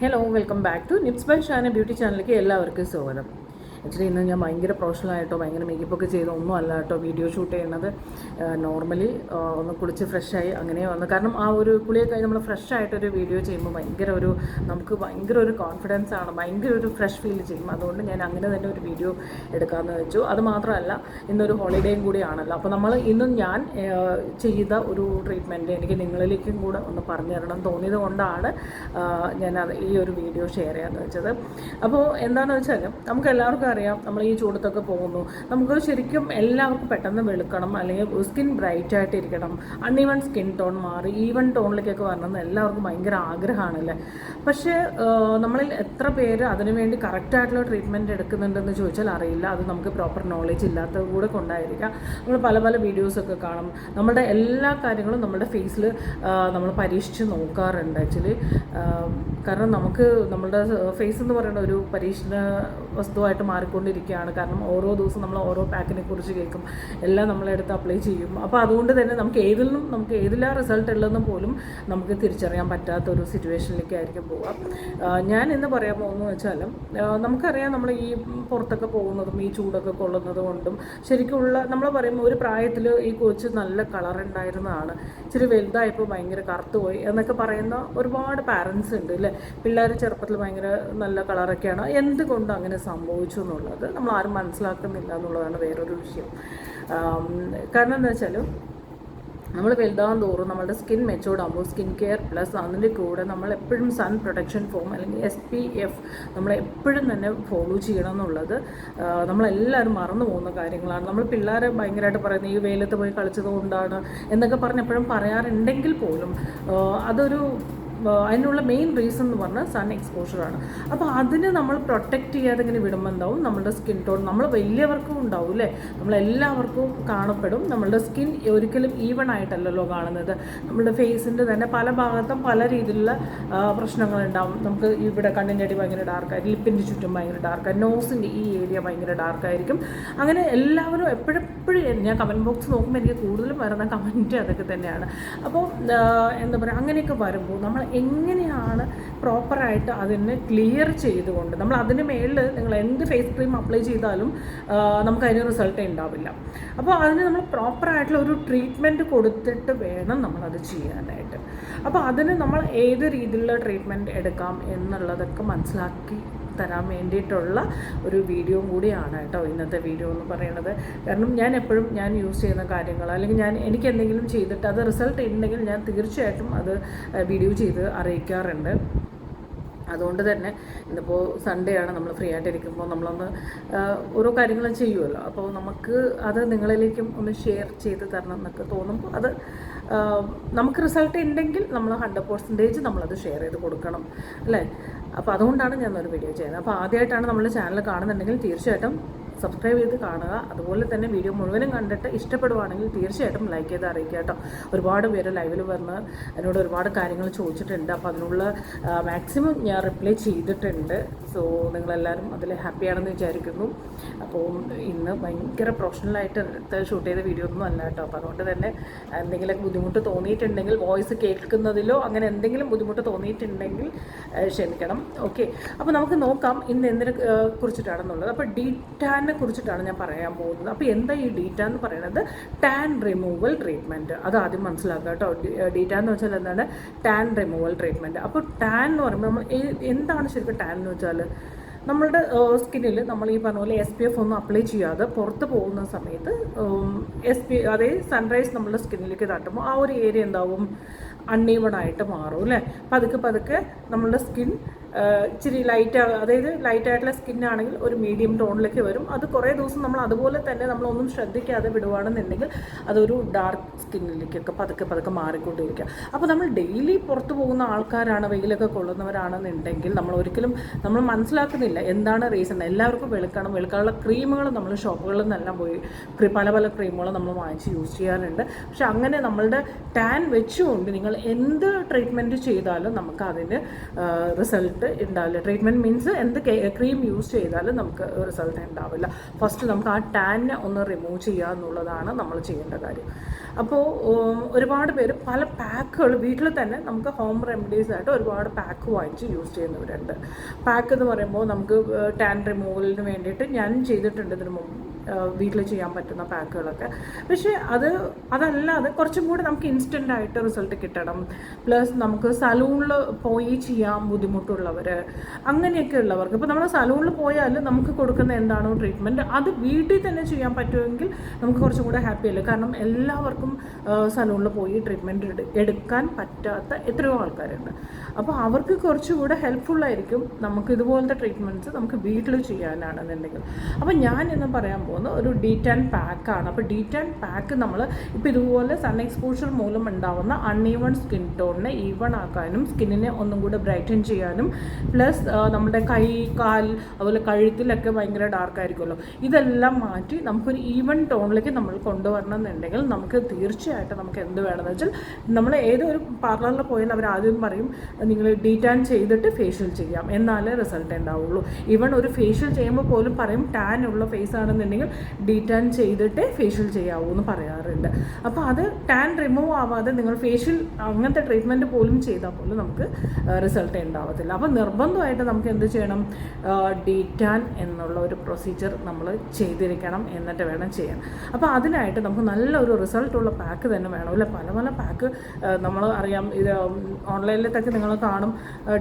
Hello welcome back to Nips by Shana beauty ചാനലിലേക്ക് എല്ലാവർക്കും സ്വാഗതം. ആക്ച്വലി ഇന്ന് ഞാൻ ഭയങ്കര പ്രൊഫഷണലായിട്ടോ ഭയങ്കര മേക്കപ്പ് ഒക്കെ ചെയ്ത് ഒന്നും അല്ല കേട്ടോ വീഡിയോ ഷൂട്ട് ചെയ്യുന്നത്. നോർമലി ഒന്ന് കുളിച്ച് ഫ്രഷായി അങ്ങനെ വന്ന്. കാരണം ആ ഒരു കുളിയൊക്കെ കഴിഞ്ഞ് നമ്മൾ ഫ്രഷ് ആയിട്ടൊരു വീഡിയോ ചെയ്യുമ്പോൾ ഭയങ്കര ഒരു നമുക്ക് ഭയങ്കര ഒരു കോൺഫിഡൻസ് ആണ് ഭയങ്കര ഒരു ഫ്രഷ് ഫീൽ ചെയ്യും. അതുകൊണ്ട് ഞാൻ അങ്ങനെ തന്നെ ഒരു വീഡിയോ എടുക്കാമെന്ന് വെച്ചു. അത് മാത്രമല്ല ഇന്നൊരു ഹോളിഡേയും കൂടിയാണല്ലോ അപ്പോൾ നമ്മൾ ഇന്നും ഞാൻ ചെയ്ത ഒരു ട്രീറ്റ്മെന്റ് എനിക്ക് നിങ്ങളിലേക്കും കൂടെ ഒന്ന് പറഞ്ഞു തരണം തോന്നിയത് കൊണ്ടാണ് ഞാൻ ഈ ഒരു വീഡിയോ ഷെയർ ചെയ്യാമെന്ന് വെച്ചത്. അപ്പോൾ എന്താണെന്ന് വെച്ചാൽ നമുക്ക് എല്ലാവർക്കും അറിയാം നമ്മൾ ഈ ചൂടത്തൊക്കെ പോകുന്നു. നമുക്ക് ശരിക്കും എല്ലാവർക്കും പെട്ടെന്ന് വെളുക്കണം അല്ലെങ്കിൽ സ്കിൻ ബ്രൈറ്റ് ആയിട്ട് ഇരിക്കണം അൺഈവൺ സ്കിൻ ടോൺ മാറി ഈവൺ ടോണിലേക്കൊക്കെ വരണമെന്ന് എല്ലാവർക്കും ഭയങ്കര ആഗ്രഹമാണല്ലേ? പക്ഷേ നമ്മളിൽ എത്ര പേര് അതിനുവേണ്ടി കറക്റ്റായിട്ടുള്ള ട്രീറ്റ്മെന്റ് എടുക്കുന്നുണ്ടെന്ന് ചോദിച്ചാൽ അറിയില്ല. അത് നമുക്ക് പ്രോപ്പർ നോളേജ് ഇല്ലാത്തത് കൂടെ കൊണ്ടായിരിക്കാം. നമ്മൾ പല പല വീഡിയോസൊക്കെ കാണും. നമ്മുടെ എല്ലാ കാര്യങ്ങളും നമ്മുടെ ഫേസിൽ നമ്മൾ പരീക്ഷിച്ച് നോക്കാറുണ്ട് ആക്ച്വലി കാരണം നമുക്ക് നമ്മുടെ ഫേസ് എന്ന് പറയുന്ന ഒരു പരീക്ഷണ വസ്തുവായിട്ട് മാറിക്കൊണ്ടിരിക്കുകയാണ്. കാരണം ഓരോ ദിവസം നമ്മൾ ഓരോ പാക്കിനെ കുറിച്ച് കേൾക്കും. എല്ലാം നമ്മളെടുത്ത് അപ്ലൈ ചെയ്യും. അപ്പോൾ അതുകൊണ്ട് തന്നെ നമുക്ക് ഏതിലും നമുക്ക് ഏതിലാ റിസൾട്ട് ഉള്ളതെന്ന് പോലും നമുക്ക് തിരിച്ചറിയാൻ പറ്റാത്ത ഒരു സിറ്റുവേഷനിലേക്ക് ആയിരിക്കും പോവുക ഞാൻ എന്ന് പറയാൻ പോകുന്നത് വെച്ചാലും ആ, നമുക്കറിയാം നമ്മൾ ഈ പുറത്തൊക്കെ പോകുന്നതും ഈ ചൂടൊക്കെ കൊള്ളുന്നത് കൊണ്ടും ശരിക്കുള്ള നമ്മൾ പറയുമ്പോൾ ഒരു പ്രായത്തിൽ ഈ കൊച്ച് നല്ല കളർ ഉണ്ടായിരുന്നതാണ്. ഇച്ചിരി വലുതായപ്പോൾ ഭയങ്കര കറുത്തുപോയി എന്നൊക്കെ പറയുന്ന ഒരുപാട് പാരൻസ് ഉണ്ട് അല്ലേ പിള്ളേർ ചെറുപ്പത്തിൽ ഭയങ്കര നല്ല കളറൊക്കെയാണ് എന്തുകൊണ്ട് അങ്ങനെ സംഭവിച്ചു എന്നുള്ളത് നമ്മൾ ആരും മനസ്സിലാക്കുന്നില്ല എന്നുള്ളതാണ് വേറൊരു വിഷയം. കാരണം എന്താ വെച്ചാൽ നമ്മൾ വലുതാകും തോറും നമ്മുടെ സ്കിൻ മെച്ചോർഡ് ആകുമ്പോൾ സ്കിൻ കെയർ പ്ലസ് അതിന്റെ കൂടെ നമ്മൾ എപ്പോഴും സൺ പ്രൊട്ടക്ഷൻ ഫോം അല്ലെങ്കിൽ എസ് പി എഫ് നമ്മൾ എപ്പോഴും തന്നെ ഫോളോ ചെയ്യണം എന്നുള്ളത് നമ്മളെല്ലാവരും മറന്നു പോകുന്ന കാര്യങ്ങളാണ്. നമ്മൾ പിള്ളേരെ ഭയങ്കരമായിട്ട് പറയുന്നത് ഈ വെയിലത്ത് പോയി കളിച്ചത് കൊണ്ടാണ് എന്നൊക്കെ പറഞ്ഞ് എപ്പോഴും പറയാറുണ്ടെങ്കിൽ പോലും അതൊരു അതിനുള്ള മെയിൻ റീസൺ എന്ന് പറഞ്ഞാൽ സൺ എക്സ്പോഷറാണ് അപ്പോൾ അതിനെ നമ്മൾ പ്രൊട്ടക്റ്റ് ചെയ്യാതെ ഇങ്ങനെ വിടുമ്പോൾ എന്താവും? നമ്മുടെ സ്കിൻ ടോൺ നമ്മൾ വലിയവർക്കും ഉണ്ടാവും അല്ലേ നമ്മളെല്ലാവർക്കും കാണപ്പെടും. നമ്മളുടെ സ്കിൻ ഒരിക്കലും ഈവൺ ആയിട്ടല്ലല്ലോ കാണുന്നത്. നമ്മുടെ ഫേസിന്റെ തന്നെ പല ഭാഗത്തും പല രീതിയിലുള്ള പ്രശ്നങ്ങളുണ്ടാവും നമുക്ക് ഇവിടെ കണ്ണിന്റെ അടി ഭയങ്കര ഡാർക്കായിരിക്കും ലിപ്പിന്റെ ചുറ്റും ഭയങ്കര ഡാർക്കായി നോസിന്റെ ഈ ഏരിയ ഭയങ്കര ഡാർക്കായിരിക്കും അങ്ങനെ എല്ലാവരും എപ്പോഴെപ്പോഴും ഞാൻ കമന്റ് ബോക്സ് നോക്കുമ്പോൾ എനിക്ക് കൂടുതലും വരുന്ന കമന്റ് അതൊക്കെ തന്നെയാണ്. അപ്പോൾ എന്താ പറയുക അങ്ങനെയൊക്കെ വരുമ്പോൾ നമ്മൾ എങ്ങനെയാണ് പ്രോപ്പറായിട്ട് അതിനെ ക്ലിയർ ചെയ്തുകൊണ്ട് നമ്മൾ അതിന് മേളിൽ നിങ്ങൾ എന്ത് ഫേസ് ക്രീം അപ്ലൈ ചെയ്താലും നമുക്ക് അതിന് റിസൾട്ട് ഉണ്ടാവില്ല. അപ്പോൾ അതിന് നമ്മൾ പ്രോപ്പറായിട്ടുള്ള ഒരു ട്രീറ്റ്മെന്റ് കൊടുത്തിട്ട് വേണം നമ്മളത് ചെയ്യാനായിട്ട്. അപ്പോൾ അതിന് നമ്മൾ ഏത് രീതിയിലുള്ള ട്രീറ്റ്മെന്റ് എടുക്കാം എന്നുള്ളതൊക്കെ മനസ്സിലാക്കി തരാൻ വേണ്ടിയിട്ടുള്ള ഒരു വീഡിയോ കൂടിയാണ് കേട്ടോ ഇന്നത്തെ വീഡിയോ എന്ന് പറയുന്നത്. കാരണം ഞാൻ എപ്പോഴും ഞാൻ യൂസ് ചെയ്യുന്ന കാര്യങ്ങൾ അല്ലെങ്കിൽ ഞാൻ എനിക്ക് എന്തെങ്കിലും ചെയ്തിട്ട് അത് റിസൾട്ട് ഉണ്ടെങ്കിൽ ഞാൻ തീർച്ചയായിട്ടും അത് വീഡിയോ ചെയ്ത് അറിയിക്കാറുണ്ട്. അതുകൊണ്ട് തന്നെ ഇന്നിപ്പോൾ സൺഡേ ആണ് നമ്മൾ ഫ്രീ ആയിട്ട് ഇരിക്കുമ്പോൾ നമ്മളൊന്ന് ഓരോ കാര്യങ്ങളും ചെയ്യുമല്ലോ അപ്പോൾ നമുക്ക് അത് നിങ്ങളിലേക്കും ഒന്ന് ഷെയർ ചെയ്ത് തരണം എന്നൊക്കെ തോന്നുമ്പോൾ അത് നമുക്ക് റിസൾട്ട് ഉണ്ടെങ്കിൽ നമ്മൾ ഹൺഡ്രഡ് പെർസെന്റേജ് നമ്മളത് ഷെയർ ചെയ്ത് കൊടുക്കണം അല്ലേ? അപ്പോൾ അതുകൊണ്ടാണ് ഞാൻ ഒരു വീഡിയോ ചെയ്യുന്നത്. അപ്പോൾ ആദ്യമായിട്ടാണ് നമ്മൾ ചാനൽ കാണുന്നുണ്ടെങ്കിൽ തീർച്ചയായിട്ടും സബ്സ്ക്രൈബ് ചെയ്ത് കാണുക. അതുപോലെ തന്നെ വീഡിയോ മുഴുവനും കണ്ടിട്ട് ഇഷ്ടപ്പെടുവാണെങ്കിൽ തീർച്ചയായിട്ടും ലൈക്ക് ചെയ്ത് അറിയിക്കുക കേട്ടോ. ഒരുപാട് പേര് ലൈവിൽ വന്ന് എന്നോട് ഒരുപാട് കാര്യങ്ങൾ ചോദിച്ചിട്ടുണ്ട്. അപ്പോൾ അതിനുള്ള മാക്സിമം ഞാൻ റിപ്ലൈ ചെയ്തിട്ടുണ്ട്. സോ നിങ്ങളെല്ലാവരും അതിൽ ഹാപ്പിയാണെന്ന് വിചാരിക്കുന്നു. അപ്പോൾ ഇന്ന് ഭയങ്കര പ്രൊഫഷണലായിട്ട് എടുത്ത് ഷൂട്ട് ചെയ്ത വീഡിയോ ഒന്നും അല്ല കേട്ടോ. അപ്പോൾ അതുകൊണ്ട് തന്നെ എന്തെങ്കിലും ബുദ്ധിമുട്ട് തോന്നിയിട്ടുണ്ടെങ്കിൽ വോയിസ് കേൾക്കുന്നതിലോ അങ്ങനെ എന്തെങ്കിലും ബുദ്ധിമുട്ട് തോന്നിയിട്ടുണ്ടെങ്കിൽ ക്ഷമിക്കണം. ഓക്കെ അപ്പോൾ നമുക്ക് നോക്കാം ഇന്ന് എന്തിനെ കുറിച്ചിട്ടാണെന്നുള്ളത്. അപ്പോൾ ഡി ടാനിനെ കുറിച്ചിട്ടാണ് ഞാൻ പറയാൻ പോകുന്നത്. അപ്പോൾ എന്താ ഈ ഡീറ്റ എന്ന് പറയുന്നത്? ടാൻ റിമൂവൽ ട്രീറ്റ്മെന്റ് അത് ആദ്യം മനസ്സിലാക്കുക കേട്ടോ. ഡീറ്റ എന്ന് വെച്ചാൽ എന്താണ്? ടാൻ റിമൂവൽ ട്രീറ്റ്മെന്റ് അപ്പോൾ ടാൻ എന്ന് പറയുമ്പോൾ നമ്മൾ എന്താണ് ശരിക്കും ടാൻ എന്ന് വെച്ചാൽ? നമ്മളുടെ സ്കിന്നിൽ നമ്മൾ ഈ പറഞ്ഞ പോലെ എസ് പി എഫ് ഒന്നും അപ്ലൈ ചെയ്യാതെ പുറത്ത് പോകുന്ന സമയത്ത് എസ് പി അതായത് സൺറൈസ് നമ്മുടെ സ്കിന്നിലേക്ക് തട്ടുമ്പോൾ ആ ഒരു ഏരിയ എന്താവും? അൺഈവൺ ആയിട്ട് മാറും അല്ലേ? പതുക്കെ പതുക്കെ നമ്മളുടെ സ്കിൻ ഇച്ചിരി ലൈറ്റ് അതായത് ലൈറ്റ് ആയിട്ടുള്ള സ്കിൻ ആണെങ്കിൽ ഒരു മീഡിയം ടോണിലേക്ക് വരും. അത് കുറേ ദിവസം നമ്മൾ അതുപോലെ തന്നെ നമ്മളൊന്നും ശ്രദ്ധിക്കാതെ വിടുവാണെന്നുണ്ടെങ്കിൽ അതൊരു ഡാർക്ക് സ്കിന്നിലേക്കൊക്കെ പതുക്കെ പതുക്കെ മാറിക്കൊണ്ടിരിക്കുക അപ്പോൾ നമ്മൾ ഡെയിലി പുറത്തു പോകുന്ന ആൾക്കാരാണ് വെയിലൊക്കെ കൊള്ളുന്നവരാണെന്നുണ്ടെങ്കിൽ നമ്മൾ ഒരിക്കലും നമ്മൾ മനസ്സിലാക്കുന്നില്ല എന്താണ് റീസൺ എല്ലാവർക്കും വെളുക്കണം. വെളുക്കാനുള്ള ക്രീമുകൾ നമ്മൾ ഷോപ്പുകളിൽ നിന്നെല്ലാം പോയി പല പല ക്രീമുകൾ നമ്മൾ വാങ്ങിച്ച് യൂസ് ചെയ്യാറുണ്ട്. പക്ഷെ അങ്ങനെ നമ്മളുടെ ടാൻ വെച്ചുകൊണ്ട് നിങ്ങൾ എന്ത് ട്രീറ്റ്മെന്റ് ചെയ്താലും നമുക്ക് അതിന് റിസൾട്ട് ഉണ്ടാവില്ല ട്രീറ്റ്മെന്റ് മീൻസ് എന്ത് ക്രീം യൂസ് ചെയ്താലും നമുക്ക് റിസൾട്ട് ഉണ്ടാവില്ല ഫസ്റ്റ് നമുക്ക് ആ ടാനെ ഒന്ന് റിമൂവ് ചെയ്യുക എന്നുള്ളതാണ് നമ്മൾ ചെയ്യേണ്ട കാര്യം. അപ്പോൾ ഒരുപാട് പേര് പല പാക്കുകൾ വീട്ടിൽ തന്നെ നമുക്ക് ഹോം റെമഡീസ് ആയിട്ട് ഒരുപാട് പാക്ക് വാങ്ങിച്ച് യൂസ് ചെയ്യുന്നവരുണ്ട്. പാക്ക് എന്ന് പറയുമ്പോൾ നമുക്ക് ടാൻ റിമൂവലിന് വേണ്ടിയിട്ട് ഞാൻ ചെയ്തിട്ടുണ്ട് ഇതിന് മുമ്പ്. വീട്ടിൽ ചെയ്യാൻ പറ്റുന്ന പാക്കുകളൊക്കെ. പക്ഷേ അത് അതല്ലാതെ കുറച്ചും കൂടി നമുക്ക് ഇൻസ്റ്റന്റ് ആയിട്ട് റിസൾട്ട് കിട്ടണം. പ്ലസ് നമുക്ക് സലൂണിൽ പോയി ചെയ്യാൻ ബുദ്ധിമുട്ടുള്ളവർ അങ്ങനെയൊക്കെ ഉള്ളവർക്ക്. ഇപ്പോൾ നമ്മൾ സലൂണിൽ പോയാൽ നമുക്ക് കൊടുക്കുന്ന എന്താണോ ട്രീറ്റ്മെന്റ് അത് വീട്ടിൽ തന്നെ ചെയ്യാൻ പറ്റുമെങ്കിൽ നമുക്ക് കുറച്ചും കൂടെ ഹാപ്പി അല്ലേ? കാരണം എല്ലാവർക്കും സലൂണിൽ പോയി ട്രീറ്റ്മെന്റ് എടുക്കാൻ പറ്റാത്ത എത്രയോ ആൾക്കാരുണ്ട്. അപ്പോൾ അവർക്ക് കുറച്ചുകൂടെ ഹെൽപ്ഫുള്ളായിരിക്കും നമുക്ക് ഇതുപോലത്തെ ട്രീറ്റ്മെന്റ്സ് നമുക്ക് വീട്ടിൽ ചെയ്യാനാണെന്നുണ്ടെങ്കിൽ. അപ്പോൾ ഞാൻ എന്ന് പറയാൻ പോകുന്ന ഒരു ഡി ടെൻ പാക്കാണ് അപ്പോൾ ഡി ടെൻ പാക്ക് നമ്മൾ ഇപ്പോൾ ഇതുപോലെ സൺ എക്സ്പോഷർ മൂലം ഉണ്ടാവുന്ന അൺഈവൺ സ്കിൻ ടോണിനെ ഈവൺ ആക്കാനും സ്കിന്നിനെ ഒന്നും കൂടെ ബ്രൈറ്റൻ ചെയ്യാനും പ്ലസ് നമ്മുടെ കൈ കാൽ അതുപോലെ കഴുത്തിലൊക്കെ ഭയങ്കര ഡാർക്കായിരിക്കുമല്ലോ ഇതെല്ലാം മാറ്റി നമുക്കൊരു ഈവൺ ടോണിലേക്ക് നമ്മൾ കൊണ്ടുവരണം എന്നുണ്ടെങ്കിൽ നമുക്ക് തീർച്ചയായിട്ടും നമുക്ക് എന്ത് വേണമെന്ന് വെച്ചാൽ നമ്മൾ ഏതൊരു പാർലറിൽ പോയാൽ അവർ ആദ്യം പറയും നിങ്ങൾ ഡി ഡീറ്റാൻ ചെയ്തിട്ട് ഫേഷ്യൽ ചെയ്യാം. എന്നാലേ റിസൾട്ട് ഉണ്ടാവുള്ളൂ. ഈവൺ ഒരു ഫേഷ്യൽ ചെയ്യുമ്പോൾ പോലും പറയും ടാൻ ഉള്ള ഫേസ് ആണെന്നുണ്ടെങ്കിൽ ഡീറ്റാൻ ചെയ്തിട്ട് ഫേഷ്യൽ ചെയ്യാവൂ എന്ന് പറയാറുണ്ട്. അപ്പോൾ അത് ടാൻ റിമൂവ് ആവാതെ നിങ്ങൾ ഫേഷ്യൽ അങ്ങനത്തെ ട്രീറ്റ്മെന്റ് പോലും ചെയ്താൽ പോലും നമുക്ക് റിസൾട്ട് ഉണ്ടാവത്തില്ല. അപ്പോൾ നിർബന്ധമായിട്ട് നമുക്ക് എന്ത് ചെയ്യണം? ഡീറ്റാൻ എന്നുള്ള ഒരു പ്രൊസീജിയർ നമ്മൾ ചെയ്തിരിക്കണം എന്നിട്ട് വേണം ചെയ്യാൻ. അപ്പോൾ അതിനായിട്ട് നമുക്ക് നല്ലൊരു റിസൾട്ടുള്ള പാക്ക് തന്നെ വേണം. അല്ലെ? പല പല പാക്ക് നമ്മൾ അറിയാം. ഇത് ഓൺലൈനിലത്തൊക്കെ നിങ്ങൾ കാണും.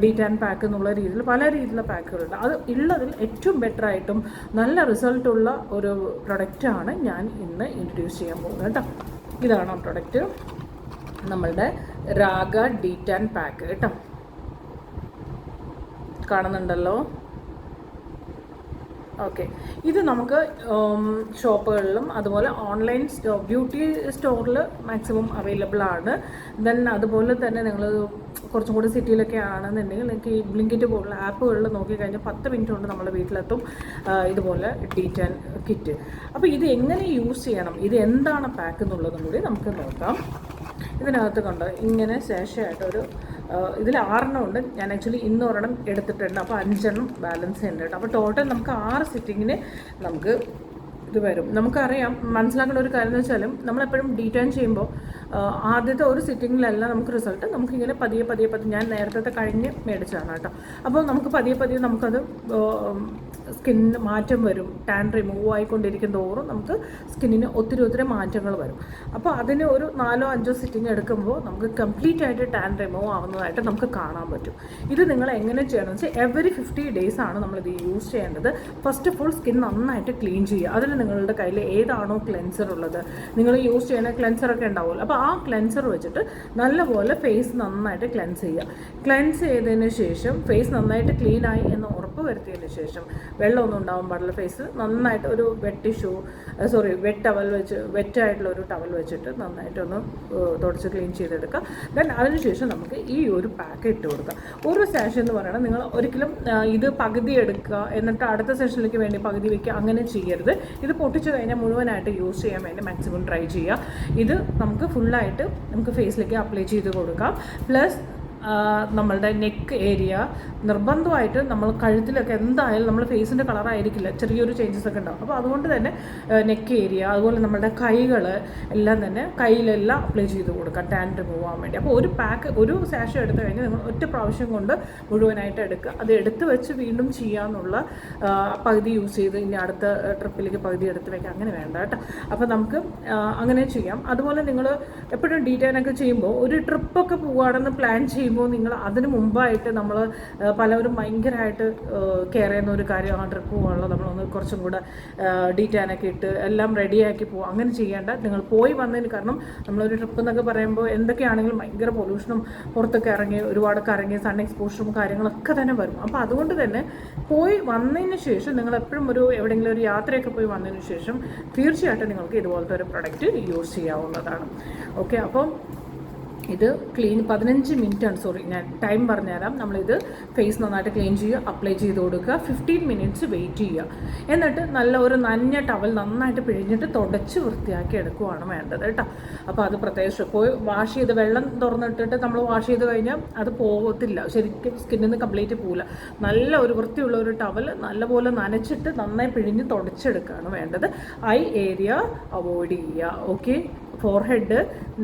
ഡീറ്റാൻ പാക്ക് എന്നുള്ള രീതിയിൽ പല രീതിയിലുള്ള പാക്കുകളുണ്ട് അത് ഉള്ളതിൽ ഏറ്റവും ബെറ്ററായിട്ടും നല്ല റിസൾട്ടുള്ള ഒരു പ്രൊഡക്റ്റാണ് ഞാൻ ഇന്ന് ഇൻട്രൊഡ്യൂസ് ചെയ്യാൻ പോകുന്നത് കേട്ടോ. ഇതാണ് ആ പ്രൊഡക്റ്റ് നമ്മളുടെ രാഗ ഡീറ്റാൻ പാക്ക് കേട്ടോ. കാണുന്നുണ്ടല്ലോ? ഓക്കെ ഇത് നമുക്ക് ഷോപ്പുകളിലും അതുപോലെ ഓൺലൈൻ സ്റ്റോ ബ്യൂട്ടി സ്റ്റോറിൽ മാക്സിമം അവൈലബിൾ ആണ്. ദെൻ അതുപോലെ തന്നെ നിങ്ങൾ കുറച്ചും കൂടി സിറ്റിയിലൊക്കെ ആണെന്നുണ്ടെങ്കിൽ നിങ്ങൾക്ക് ഈ ബ്ലിങ്കിറ്റ് പോലുള്ള ആപ്പുകളിൽ നോക്കിക്കഴിഞ്ഞാൽ പത്ത് മിനിറ്റ് കൊണ്ട് നമ്മുടെ വീട്ടിലെത്തും ഇതുപോലെ ഡീറ്റാൻ കിറ്റ്. അപ്പോൾ ഇത് എങ്ങനെ യൂസ് ചെയ്യണം? ഇത് എന്താണ് പാക്ക് എന്നുള്ളതും കൂടി നമുക്ക് നോക്കാം. ഇതിനകത്ത് കണ്ടോ ഇങ്ങനെ ശേഷമായിട്ട് ഒരു ഇതിൽ ആറെണ്ണം ഉണ്ട്. ഞാൻ ആക്ച്വലി ഇന്ന് ഒരെണ്ണം എടുത്തിട്ടുണ്ട്. അപ്പോൾ അഞ്ചെണ്ണം ബാലൻസ് കേട്ടോ അപ്പോൾ ടോട്ടൽ നമുക്ക് ആറ് സിറ്റിങ്ങിന് നമുക്ക് ഇത് വരും. നമുക്കറിയാം മനസ്സിലാക്കേണ്ട ഒരു കാര്യം എന്ന് വെച്ചാലും നമ്മളെപ്പോഴും ഡീറ്റൈൻ ചെയ്യുമ്പോൾ ആദ്യത്തെ ഒരു സിറ്റിങ്ങിലല്ല നമുക്ക് റിസൾട്ട് നമുക്കിങ്ങനെ പതിയെ പതിയെ പതിയെ ഞാൻ നേരത്തെ കഴിഞ്ഞ് മേടിച്ചതാണ് കേട്ടോ. അപ്പോൾ നമുക്ക് പതിയെ പതിയെ നമുക്കത് സ്കിന്നിന് മാറ്റം വരും. ടാൻ റിമൂവ് ആയിക്കൊണ്ടിരിക്കും തോറും നമുക്ക് സ്കിന്നിന് ഒത്തിരി ഒത്തിരി മാറ്റങ്ങൾ വരും. അപ്പോൾ അതിന് ഒരു നാലോ അഞ്ചോ സിറ്റിംഗ് എടുക്കുമ്പോൾ നമുക്ക് കംപ്ലീറ്റ് ആയിട്ട് ടാൻ റിമൂവ് ആവുന്നതായിട്ട് നമുക്ക് കാണാൻ പറ്റും. ഇത് നിങ്ങൾ എങ്ങനെ ചെയ്യണമെന്ന് വെച്ചാൽ എവറി ഫിഫ്റ്റി ഡേയ്സ് ആണ് നമ്മളിത് യൂസ് ചെയ്യേണ്ടത്. ഫസ്റ്റ് ഓഫ് ഓൾ സ്കിൻ നന്നായിട്ട് ക്ലീൻ ചെയ്യുക. അതിൽ നിങ്ങളുടെ കയ്യിൽ ഏതാണോ ക്ലെൻസർ ഉള്ളത്. നിങ്ങൾ യൂസ് ചെയ്യുന്ന ക്ലെൻസർ ഒക്കെ ഉണ്ടാവുമല്ലോ. അപ്പോൾ ആ ക്ലെൻസർ വെച്ചിട്ട് നല്ലപോലെ ഫേസ് നന്നായിട്ട് ക്ലെൻസ് ചെയ്യുക. ക്ലെൻസ് ചെയ്തതിന് ശേഷം ഫേസ് നന്നായിട്ട് ക്ലീൻ ആയി എന്ന് ഉറപ്പ് വരുത്തിയതിന് ശേഷം വെള്ളമൊന്നും ഉണ്ടാവാൻ പാടില്ല. ഫേസ് നന്നായിട്ട് ഒരു wet tissue sorry wet towel വെച്ച് വെറ്റായിട്ടുള്ള ഒരു ടവൽ വെച്ചിട്ട് നന്നായിട്ടൊന്ന് തുടച്ച് ക്ലീൻ ചെയ്തെടുക്കുക. ദെൻ അതിനുശേഷം നമുക്ക് ഈ ഒരു പാക്ക് ഇട്ട് കൊടുക്കുക ഒരു സെഷൻ എന്ന് പറയുന്നത് നിങ്ങൾ ഒരിക്കലും ഇത് പകുതി എടുക്കുക എന്നിട്ട് അടുത്ത സെഷനിലേക്ക് വേണ്ടി പകുതി വയ്ക്കുക അങ്ങനെ ചെയ്യരുത്. ഇത് പൊട്ടിച്ചു കഴിഞ്ഞാൽ മുഴുവനായിട്ട് യൂസ് ചെയ്യാൻ വേണ്ടി മാക്സിമം ട്രൈ ചെയ്യുക. ഇത് നമുക്ക് ഫുള്ളായിട്ട് നമുക്ക് ഫേസിലേക്ക് അപ്ലൈ ചെയ്ത് കൊടുക്കാം. പ്ലസ് നമ്മളുടെ നെക്ക് ഏരിയ നിർബന്ധമായിട്ട് നമ്മൾ കഴുത്തിലൊക്കെ എന്തായാലും നമ്മൾ ഫേസിന്റെ കളറായിരിക്കില്ല ചെറിയൊരു ചേഞ്ചസ് ഒക്കെ ഉണ്ടാവും. അപ്പോൾ അതുകൊണ്ട് തന്നെ നെക്ക് ഏരിയ അതുപോലെ നമ്മളുടെ കൈകൾ എല്ലാം തന്നെ കയ്യിലെല്ലാം അപ്ലൈ ചെയ്ത് കൊടുക്കാം ടാൻ റിമൂവ് ആവാൻ വേണ്ടി. അപ്പോൾ ഒരു പാക്ക് ഒരു സാഷം എടുത്തു കഴിഞ്ഞാൽ നിങ്ങൾ ഒറ്റ പ്രാവശ്യം കൊണ്ട് മുഴുവനായിട്ട് എടുക്കുക. അത് എടുത്ത് വെച്ച് വീണ്ടും ചെയ്യാമെന്നുള്ള പകുതി യൂസ് ചെയ്ത് ഇനി അടുത്ത ട്രിപ്പിലേക്ക് പകുതി എടുത്ത് വെക്കാം അങ്ങനെ വേണ്ട കേട്ടോ. അപ്പോൾ നമുക്ക് അങ്ങനെ ചെയ്യാം. അതുപോലെ നിങ്ങൾ എപ്പോഴും ഡീറ്റെയിൽ ഒക്കെ ചെയ്യുമ്പോൾ ഒരു ട്രിപ്പൊക്കെ പോവുകയാണെന്ന് പ്ലാൻ ചെയ്യുമ്പോൾ നിങ്ങൾ അതിന് മുമ്പായിട്ട് നമ്മൾ പലവരും ഭയങ്കരമായിട്ട് കെയർ ചെയ്യുന്ന ഒരു കാര്യം ആ ട്രിപ്പ് പോകാനുള്ള നമ്മളൊന്ന് കുറച്ചും കൂടെ ഡീറ്റാനൊക്കെ ഇട്ട് എല്ലാം റെഡിയാക്കി പോകും അങ്ങനെ ചെയ്യേണ്ട നിങ്ങൾ പോയി വന്നതിന് കാരണം നമ്മളൊരു ട്രിപ്പ് എന്നൊക്കെ പറയുമ്പോൾ എന്തൊക്കെയാണെങ്കിലും ഭയങ്കര പൊല്യൂഷനും പുറത്തൊക്കെ ഇറങ്ങി ഒരുപാട് ഇറങ്ങി സൺ എക്സ്പോഷറും കാര്യങ്ങളൊക്കെ തന്നെ വരും. അപ്പോൾ അതുകൊണ്ട് തന്നെ പോയി വന്നതിന് ശേഷം നിങ്ങൾ എപ്പോഴും ഒരു എവിടെയെങ്കിലും ഒരു യാത്രയൊക്കെ പോയി വന്നതിന് ശേഷം തീർച്ചയായിട്ടും നിങ്ങൾക്ക് ഇതുപോലത്തെ ഒരു പ്രൊഡക്റ്റ് യൂസ് ചെയ്യാവുന്നതാണ്. ഓക്കെ അപ്പം ഇത് ക്ലീൻ പതിനഞ്ച് ആണ് സോറി ഞാൻ ടൈം പറഞ്ഞുതരാം. നമ്മളിത് ഫേസ് നന്നായിട്ട് ക്ലീൻ ചെയ്യുക അപ്ലൈ ചെയ്ത് കൊടുക്കുക. ഫിഫ്റ്റീൻ മിനിറ്റ്സ് വെയിറ്റ് ചെയ്യുക. എന്നിട്ട് നല്ല ഒരു നഞ്ഞ ടവൽ നന്നായിട്ട് പിഴിഞ്ഞിട്ട് തുടച്ച് വൃത്തിയാക്കി എടുക്കുവാണ് വേണ്ടത് കേട്ടോ. അപ്പോൾ അത് പ്രത്യേകിച്ച് പോയി വാഷ് ചെയ്ത് വെള്ളം തുറന്നിട്ടിട്ട് നമ്മൾ വാഷ് ചെയ്ത് കഴിഞ്ഞാൽ അത് പോകത്തില്ല. ശരിക്കും സ്കിന്നിൽ നിന്ന് കംപ്ലീറ്റ് പോകില്ല നല്ല ഒരു വൃത്തിയുള്ള ഒരു ടവൽ നല്ലപോലെ നനച്ചിട്ട് നന്നായി പിഴിഞ്ഞ് തുടച്ചെടുക്കുകയാണ് വേണ്ടത്. ഐ ഏരിയ അവോയ്ഡ് ചെയ്യുക. ഓക്കെ ഫോർഹെഡ്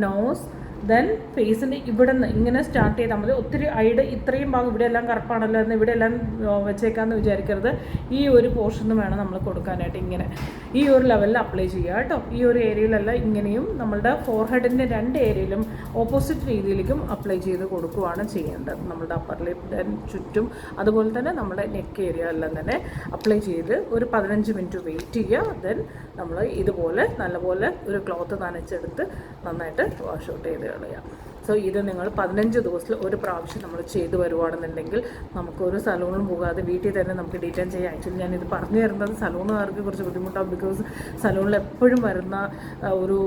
നോസ് ദെൻ ഫേസിന്റെ ഇവിടെ നിന്ന് ഇങ്ങനെ സ്റ്റാർട്ട് ചെയ്താൽ മതി. ഒത്തിരി ഐഡ് ഇത്രയും ഭാഗം ഇവിടെ എല്ലാം കറുപ്പാണല്ലോ എന്ന് ഇവിടെ എല്ലാം വെച്ചേക്കാമെന്ന് വിചാരിക്കരുത്. ഈ ഒരു പോർഷൻ വേണം നമ്മൾ കൊടുക്കാനായിട്ട് ഇങ്ങനെ. ഈ ഒരു ലെവലിൽ അപ്ലൈ ചെയ്യുക കേട്ടോ. ഈ ഒരു ഏരിയയിലല്ല ഇങ്ങനെയും നമ്മളുടെ ഫോർഹെഡിന്റെ രണ്ട് ഏരിയയിലും ഓപ്പോസിറ്റ് രീതിയിലേക്കും അപ്ലൈ ചെയ്ത് കൊടുക്കുകയാണ് ചെയ്യേണ്ടത്. നമ്മുടെ അപ്പർ ലിപ്പ് ചുറ്റും. അതുപോലെ തന്നെ നമ്മുടെ നെക്ക് ഏരിയ എല്ലാം തന്നെ അപ്ലൈ ചെയ്ത് ഒരു പതിനഞ്ച് മിനിറ്റ് വെയിറ്റ് ചെയ്യുക. ദെൻ നമ്മൾ ഇതുപോലെ നല്ലപോലെ ഒരു ക്ലോത്ത് നനച്ചെടുത്ത് നന്നായിട്ട് വാഷ് ഔട്ട് ചെയ്ത് കളയുക സോ ഇത് നിങ്ങൾ പതിനഞ്ച് ദിവസത്തിൽ ഒരു പ്രാവശ്യം നമ്മൾ ചെയ്തു വരുവാണെന്നുണ്ടെങ്കിൽ നമുക്കൊരു സലൂണിൽ പോകാതെ വീട്ടിൽ തന്നെ നമുക്ക് ഡീറ്റെയിൽ ചെയ്യാം. ആക്ച്വലി ഞാൻ ഇത് പറഞ്ഞു തരുന്നത് സലൂണുകാർക്ക് കുറച്ച് ബുദ്ധിമുട്ടാണ് ബിക്കോസ് സലൂണിൽ എപ്പോഴും വരുന്ന ഒരു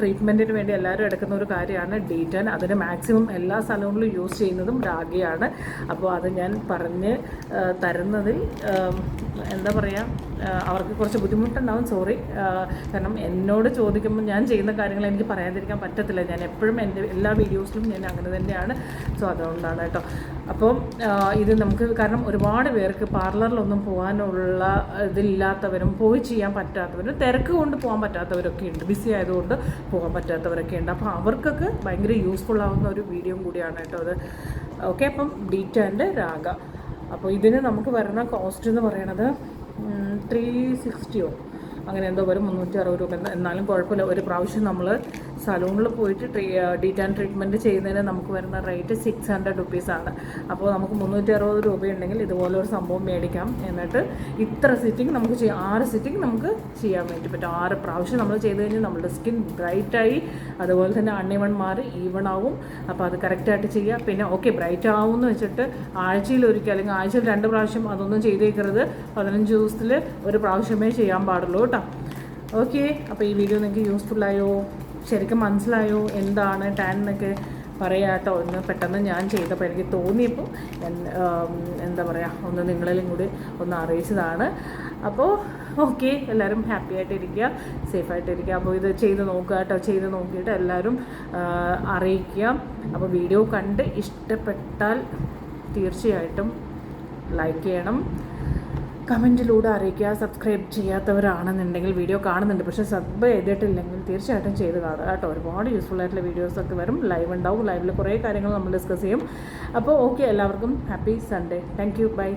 ട്രീറ്റ്മെന്റിന് വേണ്ടി എല്ലാവരും എടുക്കുന്ന ഒരു കാര്യമാണ് ഡീറ്റൻ അതിന് മാക്സിമം എല്ലാ സലൂണിലും യൂസ് ചെയ്യുന്നതും രാഗിയാണ്. അപ്പോൾ അത് ഞാൻ പറഞ്ഞ് തരുന്നതിൽ എന്താ പറയുക അവർക്ക് കുറച്ച് ബുദ്ധിമുട്ടുണ്ടാവും സോറി കാരണം എന്നോട് ചോദിക്കുമ്പോൾ ഞാൻ ചെയ്യുന്ന കാര്യങ്ങൾ എനിക്ക് പറയാതിരിക്കാൻ പറ്റത്തില്ല. ഞാൻ എപ്പോഴും എന്റെ എല്ലാ വീഡിയോസിലും ഞാൻ അങ്ങനെ തന്നെയാണ്. സോ അതുകൊണ്ടാണ് കേട്ടോ. അപ്പോൾ ഇത് നമുക്ക് കാരണം ഒരുപാട് പേർക്ക് പാർലറിലൊന്നും പോകാനുള്ള ഇതില്ലാത്തവരും പോയി ചെയ്യാൻ പറ്റാത്തവരും തിരക്ക് കൊണ്ട് പോകാൻ പറ്റാത്തവരൊക്കെ ഉണ്ട്. ബിസി ആയതുകൊണ്ട് പോകാൻ പറ്റാത്തവരൊക്കെ ഉണ്ട്. അപ്പോൾ അവർക്കൊക്കെ ഭയങ്കര യൂസ്ഫുൾ ആവുന്ന ഒരു വീഡിയോ കൂടിയാണ് കേട്ടോ അത്. ഓക്കെ അപ്പം ഡീറ്റാന്റെ രാഗ. അപ്പോൾ ഇതിന് നമുക്ക് വരുന്ന കോസ്റ്റ് എന്ന് പറയുന്നത് ത്രീ സിക്സ്റ്റിയോ അങ്ങനെ എന്തോ വരും മുന്നൂറ്റി അറുപത് രൂപ. എന്ന് എന്നാലും കുഴപ്പമില്ല. ഒരു പ്രാവശ്യം നമ്മൾ സലൂണിൽ പോയിട്ട് ഡീറ്റാൻ ട്രീറ്റ്മെന്റ് ചെയ്യുന്നതിന് നമുക്ക് വരുന്ന റേറ്റ് സിക്സ് ഹൺഡ്രഡ് റുപ്പീസാണ് അപ്പോൾ നമുക്ക് മുന്നൂറ്റി അറുപത് രൂപയുണ്ടെങ്കിൽ ഇതുപോലെ ഒരു സംഭവം മേടിക്കാം. എന്നിട്ട് ഇത്ര സിറ്റിംഗ് നമുക്ക് ചെയ്യാം. ആറ് സിറ്റിംഗ് നമുക്ക് ചെയ്യാൻ വേണ്ടി പറ്റും. ആറ് പ്രാവശ്യം നമ്മൾ ചെയ്ത് കഴിഞ്ഞാൽ നമ്മുടെ സ്കിൻ ബ്രൈറ്റായി അതുപോലെ തന്നെ അണ്ണിവൺ മാറി ഈവൺ ആവും. അപ്പോൾ അത് കറക്റ്റായിട്ട് ചെയ്യുക പിന്നെ ഓക്കെ ബ്രൈറ്റ് ആവും എന്ന് വെച്ചിട്ട് ആഴ്ചയിൽ ഒരിക്കൽ അല്ലെങ്കിൽ ആഴ്ചയിൽ രണ്ട് പ്രാവശ്യം അതൊന്നും ചെയ്തേക്കരുത്. പതിനഞ്ച് ദിവസത്തിൽ ഒരു പ്രാവശ്യമേ ചെയ്യാൻ പാടുള്ളൂ ഓക്കെ അപ്പോൾ ഈ വീഡിയോ നിങ്ങൾക്ക് യൂസ്ഫുള്ളായോ ശരിക്കും മനസ്സിലായോ? എന്താണ് ടാൻ എന്നൊക്കെ പറയാം കേട്ടോ. ഒന്ന് പെട്ടെന്ന് ഞാൻ ചെയ്തപ്പോൾ എനിക്ക് തോന്നിയപ്പോൾ എന്താ പറയുക ഒന്ന് നിങ്ങളിലും കൂടി ഒന്ന് അറിയിച്ചതാണ്. അപ്പോൾ ഓക്കെ എല്ലാവരും ഹാപ്പി ആയിട്ടിരിക്കുക സേഫായിട്ടിരിക്കുക അപ്പോൾ ഇത് ചെയ്ത് നോക്കുക കേട്ടോ ചെയ്ത് നോക്കിയിട്ട് എല്ലാവരും അറിയിക്കുക. അപ്പോൾ വീഡിയോ കണ്ട് ഇഷ്ടപ്പെട്ടാൽ തീർച്ചയായിട്ടും ലൈക്ക് ചെയ്യണം. കമന്റിലൂടെ അറിയിക്കുക സബ്സ്ക്രൈബ് ചെയ്യാത്തവരാണെന്നുണ്ടെങ്കിൽ വീഡിയോ കാണുന്നുണ്ട്. പക്ഷേ സബ് ചെയ്തിട്ടില്ലെങ്കിൽ തീർച്ചയായിട്ടും ചെയ്ത് കാണുക കേട്ടോ. ഒരുപാട് യൂസ്ഫുൾ ആയിട്ടുള്ള വീഡിയോസൊക്കെ വരും. ലൈവ് ഉണ്ടാവും. ലൈവിൽ കുറേ കാര്യങ്ങൾ നമ്മൾ ഡിസ്കസ് ചെയ്യും. അപ്പോൾ ഓക്കെ എല്ലാവർക്കും happy Sunday thank you bye